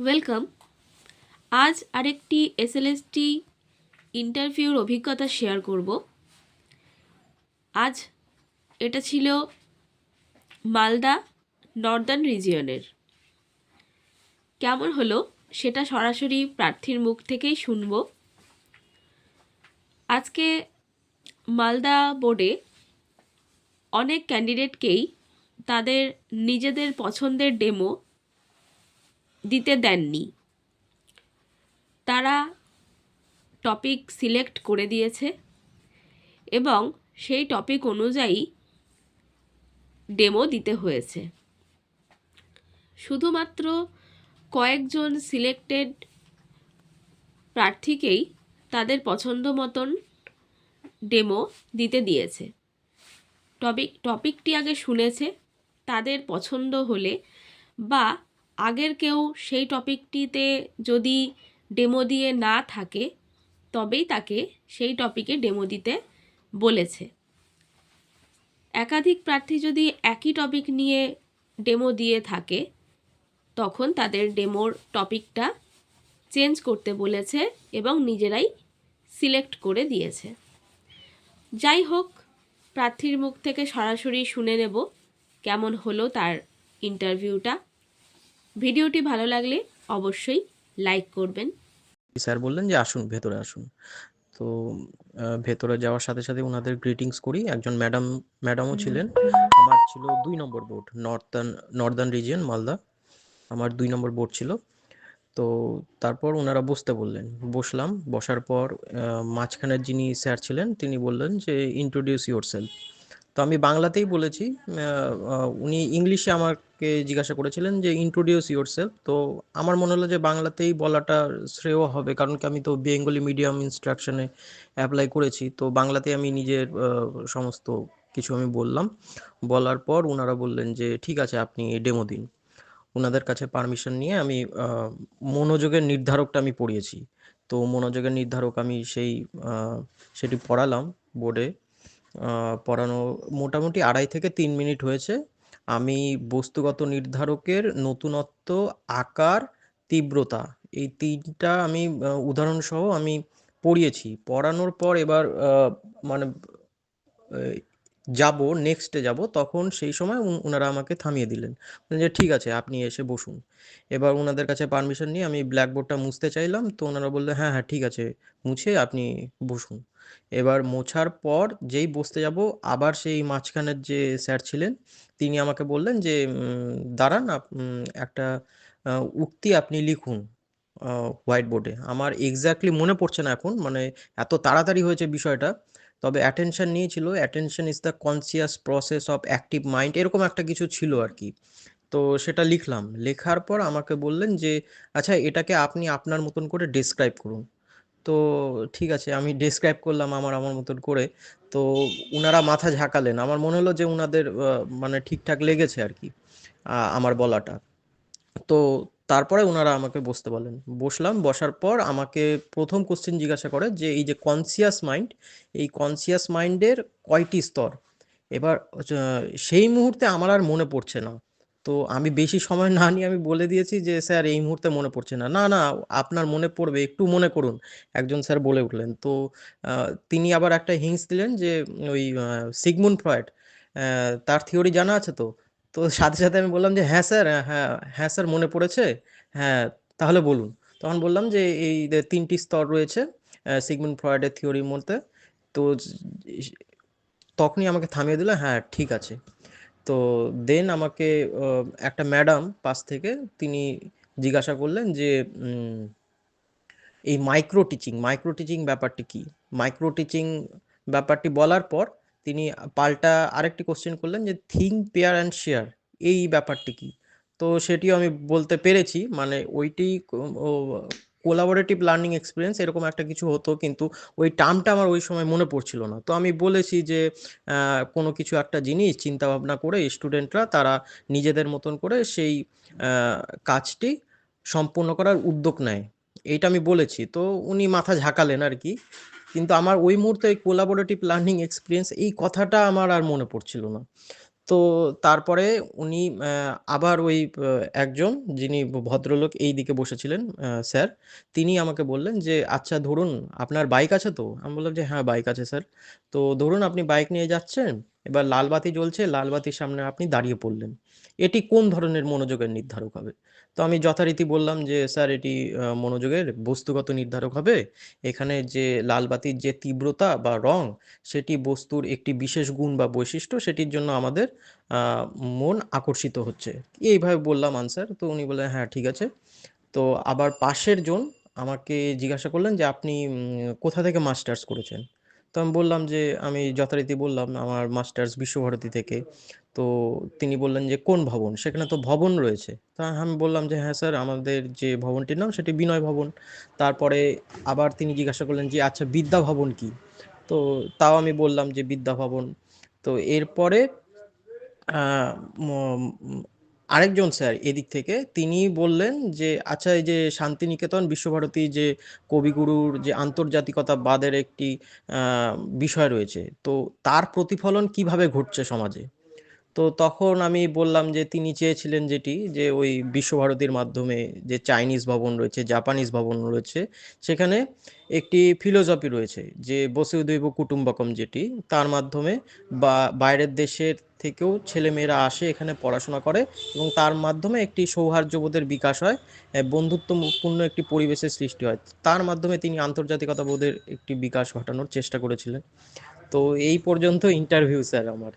Welcome. আজ আরেকটি SLST ইন্টারভিউর অভিজ্ঞতা শেয়ার করব। আজ এটা ছিল মালদা নর্দার্ন রিজিয়নের। কেমন হলো সেটা সরাসরি প্রার্থীর মুখ থেকেই শুনব। আজকে মালদা বোর্ডে অনেক ক্যান্ডিডেটকেই তাদের নিজেদের পছন্দের ডেমো দিতে দেননি। তারা টপিক সিলেক্ট করে দিয়েছে এবং সেই টপিক অনুযায়ী ডেমো দিতে হয়েছে। শুধুমাত্র কয়েকজন সিলেক্টেড প্রার্থীকেই তাদের পছন্দ মতন ডেমো দিতে দিয়েছে। টপিক টপিকটি আগে শুনেছে, তাদের পছন্দ হলে বা আগের কেউ সেই টপিকটিতে যদি ডেমো দিয়ে না থাকে, তবেই তাকে সেই টপিকে ডেমো দিতে বলেছে। একাধিক প্রার্থী যদি একই টপিক নিয়ে ডেমো দিয়ে থাকে, তখন তাদের ডেমোর টপিকটা চেঞ্জ করতে বলেছে এবং নিজেরাই সিলেক্ট করে দিয়েছে। যাই হোক, প্রার্থীর মুখ থেকে সরাসরি শুনে নেব কেমন হলো তার ইন্টারভিউটা। ভিডিওটি ভালো লাগলে অবশ্যই লাইক করবেন। স্যার বললেন যে আসুন ভেতরে আসুন। তো ভেতরে যাওয়ার সাথে সাথে ওনাদের গ্রিটিংস করি। একজন ম্যাডাম ম্যাডামও ছিলেন। আমার ছিল দুই নম্বর board northern northern region Malda. আমার দুই নম্বর বোর্ড ছিল। তো তারপর ওনারা বসতে বললেন। বসলাম বসার পর মাঝখানের যিনি স্যার ছিলেন তিনি বললেন যে ইন্ট্রোডিউস ইউর সেলফ তো আমি বাংলাতেই বলেছি উনি ইংলিশে আমাকে জিজ্ঞাসা করেছিলেন যে ইন্ট্রোডিউস ইউর তো আমার মনে হলো যে, বাংলাতেই বলাটা শ্রেয় হবে, কারণ কি আমি তো বেঙ্গলি মিডিয়াম ইনস্ট্রাকশনে অ্যাপ্লাই করেছি। তো বাংলাতে আমি নিজের সমস্ত কিছু আমি বললাম। বলার পর ওনারা বললেন যে, ঠিক আছে, আপনি ডেমো দিন। ওনাদের কাছে পারমিশন নিয়ে আমি মনোযোগের নির্ধারকটা আমি পড়িয়েছি। তো মনোযোগের নির্ধারক আমি সেই সেটি পড়ালাম বোর্ডে। পড়ানো মোটামুটি আড়াই থেকে তিন মিনিট হয়েছে। আমি বস্তুগত নির্ধারকের নতুনত্ব, আকার, তীব্রতা এই তিনটা আমি উদাহরণসহ আমি পড়িয়েছি। পড়ানোর পর এবার মানে যাব নেক্সটে যাব, তখন সেই সময় ওনারা আমাকে থামিয়ে দিলেন। যে, ঠিক আছে, আপনি এসে বসুন। এবার ওনাদের কাছে পারমিশন নিয়ে আমি ব্ল্যাকবোর্ডটা মুছতে চাইলাম, তো ওনারা বললেন হ্যাঁ হ্যাঁ ঠিক আছে, মুছে আপনি বসুন। এবার মোছার পর যেই বসতে যাব, আবার সেই মাঝখানের যে স্যার ছিলেন, তিনি আমাকে বললেন যে দাঁড়ান একটা উক্তি আপনি লিখুন হোয়াইট বোর্ডে আমার এক্স্যাক্টলি মনে পড়ছে না এখন মানে এত তাড়াতাড়ি হয়েছে বিষয়টা তবে অ্যাটেনশন নিয়েছিল। Attention is the conscious process of active mind এরকম একটা কিছু ছিল আর কি তো সেটা লিখলাম। লেখার পর আমাকে বললেন যে আচ্ছা এটাকে আপনি আপনার মতন করে ডেসক্রাইব করুন। তো ঠিক আছে, আমি ডেসক্রাইব করলাম আমার আমার মতন করে। তো ওনারা মাথা ঝাঁকালেন। আমার মনে হলো যে ওনাদের মানে ঠিকঠাক লেগেছে আর কি আমার বলাটা। তো তারপরে ওনারা আমাকে বসতে বলেন। বসলাম, বসার পর আমাকে প্রথম কোশ্চেন জিজ্ঞাসা করে যে, এই যে কনসিয়াস মাইন্ড এই কনসিয়াস মাইন্ডের কয়টি স্তর? এবার সেই মুহূর্তে আমার আর মনে পড়ছে না। তো আমি বেশি সময় না নিয়ে আমি বলে দিয়েছি যে, স্যার, এই মুহূর্তে মনে পড়ছে না। না না, আপনার মনে পড়বে, একটু মনে করুন। একজন স্যার বলে উঠলেন। তো তিনি আবার একটা হিংস দিলেন যে, ওই সিগমুন ফ্রয়েড তার থিওরি জানা আছে তো? তো সাথে সাথে আমি বললাম যে হ্যাঁ স্যার হ্যাঁ হ্যাঁ স্যার, মনে পড়েছে। হ্যাঁ তাহলে বলুন। তখন বললাম যে, এই তিনটি স্তর রয়েছে সিগমুন্ড ফ্রয়েডের থিওরির মধ্যে। তো তখনই আমাকে থামিয়ে দিল হ্যাঁ ঠিক আছে। তো দেন আমাকে একটা ম্যাডাম পাশ থেকে তিনি জিজ্ঞাসা করলেন যে এই মাইক্রো টিচিং মাইক্রো টিচিং ব্যাপারটি কি? মাইক্রো টিচিং ব্যাপারটি বলার পর তিনি পাল্টা আরেকটি কোশ্চেন করলেন যে থিঙ্ক পেয়ার অ্যান্ড শেয়ার এই ব্যাপারটি কি? তো সেটিও আমি বলতে পেরেছি মানে ওইটি কোলাবোরেটিভ লার্নিং এক্সপিরিয়েন্স এরকম একটা কিছু হতো, কিন্তু ওই টার্মটা আমার ওই সময় মনে পড়ছিল না। তো আমি বলেছি যে কোনো কিছু একটা জিনিস চিন্তা ভাবনা করে স্টুডেন্টরা তারা নিজেদের মতন করে সেই কাজটি সম্পূর্ণ করার উদ্যোগ নেয়। এইটা আমি বলেছি। তো উনি মাথা ঝাঁকালেন আর কি। কিন্তু আমার ওই মুহূর্তে কোলাবোরেটিভ লার্নিং এক্সপিরিয়েন্স এই কথাটা আমার আর মনে পড়ছিল না। তো তারপরে উনি আবার ওই একজন যিনি ভদ্রলোক এই দিকে বসেছিলেন স্যার, তিনি আমাকে বললেন যে আচ্ছা ধরুন আপনার বাইক আছে তো? আমি বললাম যে হ্যাঁ বাইক আছে, স্যার। তো ধরুন আপনি বাইক নিয়ে যাচ্ছেন এবার লাল বাতি জ্বলছে, লাল বাতির সামনে আপনি দাঁড়িয়ে পড়লেন। এটি কোন ধরনের মনোযোগের নির্ধারক হবে? তো আমি যথারীতি বললাম যে, স্যার, এটি মনোযোগের বস্তুগত নির্ধারক হবে। এখানে যে লাল বাতির যে তীব্রতা বা রং, সেটি বস্তুর একটি বিশেষ গুণ বা বৈশিষ্ট্য, সেটির জন্য আমাদের মন আকর্ষিত হচ্ছে। এইভাবে বললাম আনসার তো উনি বললেন হ্যাঁ ঠিক আছে। তো আবার পাশের জন আমাকে জিজ্ঞাসা করলেন যে, আপনি কোথা থেকে মাস্টার্স করেছেন? তো আমি বললাম যে, আমি যথারীতি বললাম আমার মাস্টার্স বিশ্বভারতী থেকে। তো তিনি বললেন যে, কোন ভবন? সেখানে তো ভবন রয়েছে। তা আমি বললাম যে হ্যাঁ স্যার, আমাদের যে ভবনটির নাম সেটি বিনয় ভবন। তারপরে আবার তিনি জিজ্ঞাসা করলেন যে আচ্ছা বিদ্যা ভবন কি? তো তাও আমি বললাম যে, বিদ্যা ভবন। তো এরপরে আরেকজন স্যার এদিক থেকে, তিনি বললেন যে আচ্ছা এই যে শান্তিনিকেতন বিশ্বভারতী যে কবিগুরুর যে আন্তর্জাতিকতাবাদের একটি বিষয় রয়েছে, তো তার প্রতিফলন কীভাবে ঘটছে সমাজে? তো তখন আমি বললাম যে, তিনি চেয়েছিলেন যেটি, যে ওই বিশ্বভারতীর মাধ্যমে যে চাইনিজ ভবন রয়েছে, জাপানিজ ভবন রয়েছে, সেখানে একটি ফিলোসফি রয়েছে যে বসুধৈব কুটুম্বকম যেটি, তার মাধ্যমে বা, বাইরের দেশের থেকেও ছেলেমেয়েরা আসে, এখানে পড়াশোনা করে এবং তার মাধ্যমে একটি সৌহার্যবোধের বিকাশ হয় বন্ধুত্বপূর্ণ একটি পরিবেশের সৃষ্টি হয়। তার মাধ্যমে তিনি আন্তর্জাতিকতা বোধের একটি বিকাশ ঘটানোর চেষ্টা করেছিলেন। তো এই পর্যন্ত ইন্টারভিউ স্যার আমার।